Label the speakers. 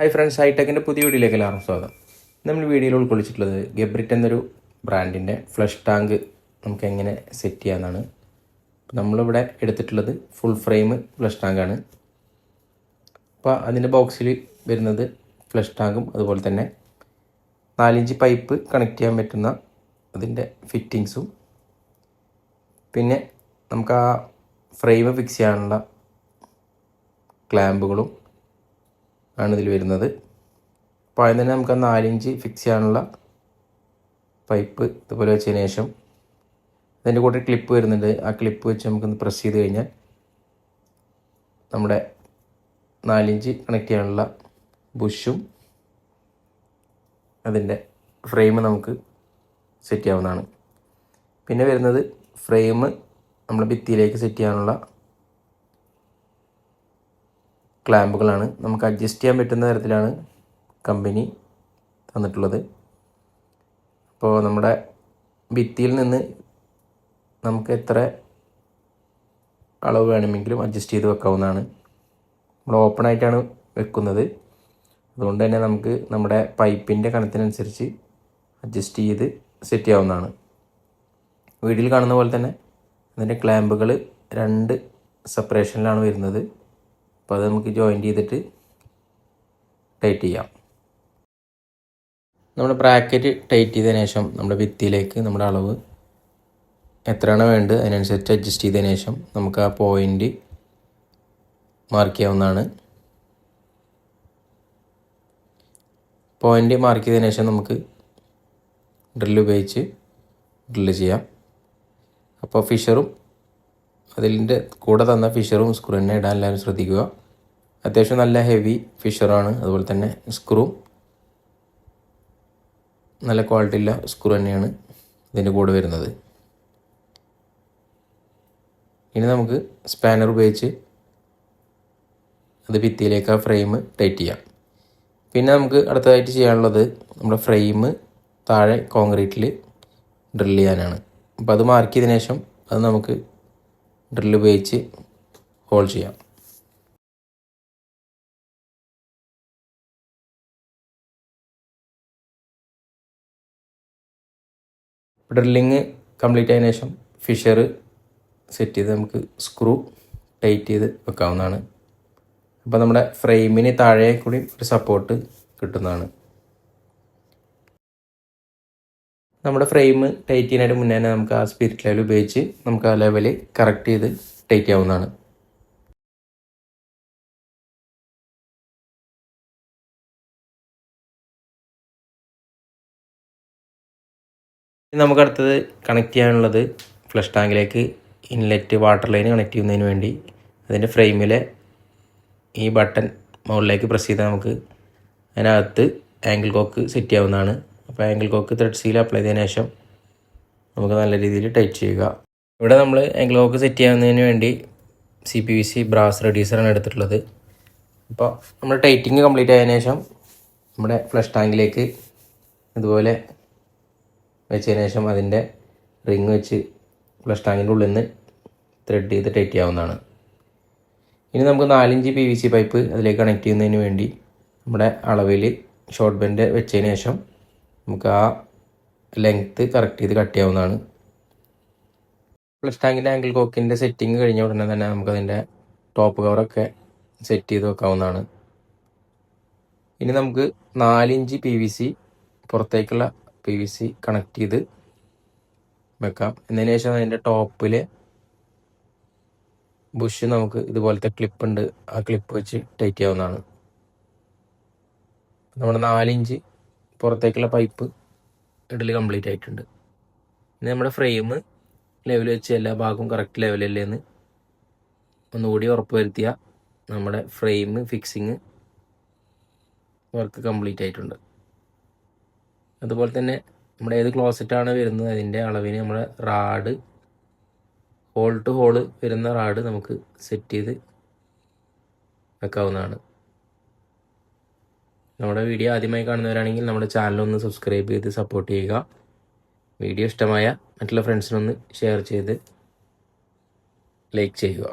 Speaker 1: Hi friends ഹൈടെക്കിന്റെ പുതിയ വീഡിയോയിലേക്ക് എല്ലാവർക്കും സ്വാഗതം. നമ്മൾ വീഡിയോയിൽ ഉൾക്കൊള്ളിച്ചിട്ടുള്ളത് ഗബ്രിറ്റ് എന്നൊരു ബ്രാൻഡിന്റെ ഫ്ലഷ് ടാങ്ക് നമുക്ക് എങ്ങനെ സെറ്റ് ചെയ്യാമെന്നാണ് നമ്മളിവിടെ എടുത്തിട്ടുള്ളത് ഫുൾ ഫ്രെയിം ഫ്ലഷ് ടാങ്കാണ് അപ്പോൾ അതിന്റെ ബോക്സിൽ വരുന്നത് ഫ്ലഷ് ടാങ്കും അതുപോലെ തന്നെ നാലിഞ്ച് പൈപ്പ് കണക്ട് ചെയ്യാൻ പറ്റുന്ന അതിന്റെ ഫിറ്റിങ്സും പിന്നെ നമുക്ക് ആ ഫ്രെയിം ഫിക്സ് ചെയ്യാനുള്ള ക്ലാമ്പുകളും ആണ് ഇതിൽ വരുന്നത്. അപ്പോൾ ആദ്യം തന്നെ നമുക്ക് നാലിഞ്ച് ഫിക്സ് ചെയ്യാനുള്ള പൈപ്പ് ഇതുപോലെ വെച്ചതിന് ശേഷം അതിന്റെ കൂടെ ക്ലിപ്പ് വരുന്നുണ്ട്. ആ ക്ലിപ്പ് വെച്ച് നമുക്കൊന്ന് പ്രസ് ചെയ്ത് കഴിഞ്ഞാൽ നമ്മുടെ നാലിഞ്ച് കണക്ട് ചെയ്യാനുള്ള ബുഷും അതിന്റെ ഫ്രെയിം നമുക്ക് സെറ്റ് ചെയ്യാവുന്നതാണ്. പിന്നെ വരുന്നത് ഫ്രെയിം നമ്മൾ ഭിത്തിയിലേക്ക് സെറ്റ് ചെയ്യാനുള്ള ക്ലാമ്പുകളാണ് നമുക്ക് അഡ്ജസ്റ്റ് ചെയ്യാൻ പറ്റുന്ന തരത്തിലാണ് കമ്പനി തന്നിട്ടുള്ളത്. അപ്പോൾ നമ്മുടെ ഭിത്തിയിൽ നിന്ന് നമുക്ക് എത്ര അളവ് വേണമെങ്കിലും അഡ്ജസ്റ്റ് ചെയ്ത് വെക്കാവുന്നതാണ്. നമ്മൾ ഓപ്പൺ ആയിട്ടാണ് വെക്കുന്നത്. അതുകൊണ്ട് തന്നെ നമുക്ക് നമ്മുടെ പൈപ്പിന്റെ കണത്തിനനുസരിച്ച് അഡ്ജസ്റ്റ് ചെയ്ത് സെറ്റ് ചെയ്യാവുന്നതാണ്. വീഡിയോയിൽ കാണുന്ന പോലെ തന്നെ അതിന്റെ ക്ലാമ്പുകൾ രണ്ട് സെപ്പറേഷനിലാണ് വരുന്നത്. അപ്പോൾ അത് നമുക്ക് ജോയിന്റ് ചെയ്തിട്ട് ടൈറ്റ് ചെയ്യാം. നമ്മുടെ ബ്രാക്കറ്റ് ടൈറ്റ് ചെയ്തതിന് ശേഷം നമ്മുടെ ഭിത്തിയിലേക്ക് നമ്മുടെ അളവ് എത്രയാണ് വേണ്ടത് അതിനനുസരിച്ച് അഡ്ജസ്റ്റ് ചെയ്തതിന് ശേഷം നമുക്ക് ആ പോയിന്റ് മാർക്ക് ചെയ്യാവുന്നതാണ്. പോയിന്റ് മാർക്ക് ചെയ്തതിന് ശേഷം നമുക്ക് ഡ്രില്ല് ഉപയോഗിച്ച് ഡ്രില്ല് ചെയ്യാം. അപ്പോൾ ഫിഷറും അതിന്റെ കൂടെ തന്ന ഫിഷറും സ്ക്രൂ തന്നെ ഇടാൻ എല്ലാവരും ശ്രദ്ധിക്കുക. അത്യാവശ്യം നല്ല ഹെവി ഫിഷറാണ് അതുപോലെ തന്നെ സ്ക്രൂ നല്ല ക്വാളിറ്റി ഉള്ള സ്ക്രൂ തന്നെയാണ് ഇതിന്റെ കൂടെ വരുന്നത്. ഇനി നമുക്ക് സ്പാനർ ഉപയോഗിച്ച് അത് ഭിത്തിയിലേക്ക് ആ ഫ്രെയിം ടൈറ്റ് ചെയ്യാം. പിന്നെ നമുക്ക് അടുത്തതായിട്ട് ചെയ്യാനുള്ളത് നമ്മുടെ ഫ്രെയിം താഴെ കോൺക്രീറ്റിൽ ഡ്രിൽ ചെയ്യാനാണ്. അപ്പോൾ അത് മാർക്ക് ചെയ്തതിനു ശേഷം അത് നമുക്ക് ഡ്രിൽ ഉപയോഗിച്ച് ഹോൾ ചെയ്യാം. ഡ്രില്ലിങ് കംപ്ലീറ്റ് ആയതിനു ശേഷം ഫിഷർ സെറ്റ് ചെയ്ത് നമുക്ക് സ്ക്രൂ ടൈറ്റ് ചെയ്ത് വെക്കാവുന്നതാണ്. അപ്പോൾ നമ്മുടെ ഫ്രെയിമിന് താഴെ കൂടി ഒരു സപ്പോർട്ട് കിട്ടുന്നതാണ്. നമ്മുടെ ഫ്രെയിം ടൈറ്റ് ചെയ്യുന്നതിന് മുന്നേ നമുക്ക് ആ സ്പിരിറ്റ് ലെവൽ ഉപയോഗിച്ച് നമുക്ക് ആ ലെവൽ കറക്റ്റ് ചെയ്ത് ടൈറ്റ് ചെയ്യാവുന്നതാണ്. നമുക്ക് അടുത്തത് കണക്ട് ചെയ്യാനുള്ളത് ഫ്ലഷ് ടാങ്കിലേക്ക് ഇൻലെറ്റ് വാട്ടർ ലൈൻ കണക്ട് ചെയ്യുന്നതിന് വേണ്ടി അതിന്റെ ഫ്രെയിമിലെ ഈ ബട്ടൺ മുകളിലേക്ക് പ്രസ് ചെയ്താൽ നമുക്ക് അതിനകത്ത് ആംഗിൾ കോക്ക് സെറ്റ് ചെയ്യാവുന്നതാണ്. അപ്പോൾ angle cock thread seal apply ചെയ്തതിന് ശേഷം നമുക്ക് നല്ല രീതിയിൽ ടൈറ്റ് ചെയ്യുക. ഇവിടെ നമ്മൾ ആംഗിൾ കോക്ക് സെറ്റ് ചെയ്യാവുന്നതിന് വേണ്ടി C P V C brass റെഡ്യൂസറാണ് എടുത്തിട്ടുള്ളത്. അപ്പോൾ നമ്മൾ ടൈറ്റിങ് കംപ്ലീറ്റ് ആയതിനു ശേഷം നമ്മുടെ ഫ്ലഷ് ടാങ്കിലേക്ക് ഇതുപോലെ വെച്ചതിന് ശേഷം അതിന്റെ റിങ് വെച്ച് ഫ്ലഷ് ടാങ്കിന്റെ ഉള്ളിൽ നിന്ന് ത്രെഡ് ചെയ്ത് ടൈറ്റ് ചെയ്യാവുന്നതാണ്. ഇനി നമുക്ക് നാലിഞ്ച് പി വി സി പൈപ്പ് അതിലേക്ക് കണക്ട് ചെയ്യുന്നതിന് വേണ്ടി നമ്മുടെ അളവിൽ ഷോർട്ട് ബെൻഡ് വെച്ചതിന് ശേഷം നമുക്ക് ആ ലെങ്ത്ത് കറക്റ്റ് ചെയ്ത് കട്ട് ചെയ്യാവുന്നതാണ്. ഫ്ലഷ് ടാങ്കിന്റെ ആംഗിൾ കോക്കിന്റെ സെറ്റിങ് കഴിഞ്ഞ ഉടനെ തന്നെ നമുക്കതിന്റെ ടോപ്പ് കവറൊക്കെ സെറ്റ് ചെയ്ത് വെക്കാവുന്നതാണ്. ഇനി നമുക്ക് നാലിഞ്ച് പി വി സി പുറത്തേക്കുള്ള പി വി സി കണക്ട് ചെയ്ത് വെക്കാം. എന്നതിന് ശേഷം അതിന്റെ ടോപ്പിൽ ബുഷ് നമുക്ക് ഇതുപോലത്തെ ക്ലിപ്പ് ഉണ്ട്. ആ ക്ലിപ്പ് വെച്ച് ടൈറ്റ് ചെയ്യാവുന്നതാണ്. നമ്മുടെ നാലിഞ്ച് പുറത്തേക്കുള്ള പൈപ്പ് ഇടൽ കംപ്ലീറ്റ് ആയിട്ടുണ്ട്. ഇനി നമ്മുടെ ഫ്രെയിം ലെവൽ വെച്ച് എല്ലാ ഭാഗവും കറക്റ്റ് ലെവലല്ലേ എന്ന് ഒന്നുകൂടി ഉറപ്പ് വരുത്തിയ നമ്മുടെ ഫ്രെയിം ഫിക്സിങ് വർക്ക് കംപ്ലീറ്റ് ആയിട്ടുണ്ട്. അതുപോലെ തന്നെ നമ്മുടെ ഏത് ക്ലോസറ്റാണ് വരുന്നത്? അതിന്റെ അളവിന് നമ്മൾ റാഡ് ഹോൾ ടു ഹോൾ വരുന്ന റാഡ് നമുക്ക് സെറ്റ് ചെയ്ത് വെക്കാവുന്നതാണ്. നമ്മുടെ വീഡിയോ ആദ്യമായി കാണുന്നവരാണെങ്കിൽ നമ്മുടെ ചാനലൊന്ന് സബ്സ്ക്രൈബ് ചെയ്ത് സപ്പോർട്ട് ചെയ്യുക. വീഡിയോ ഇഷ്ടമായ മറ്റുള്ള ഫ്രണ്ട്സിനൊന്ന് ഷെയർ ചെയ്ത് ലൈക്ക് ചെയ്യുക.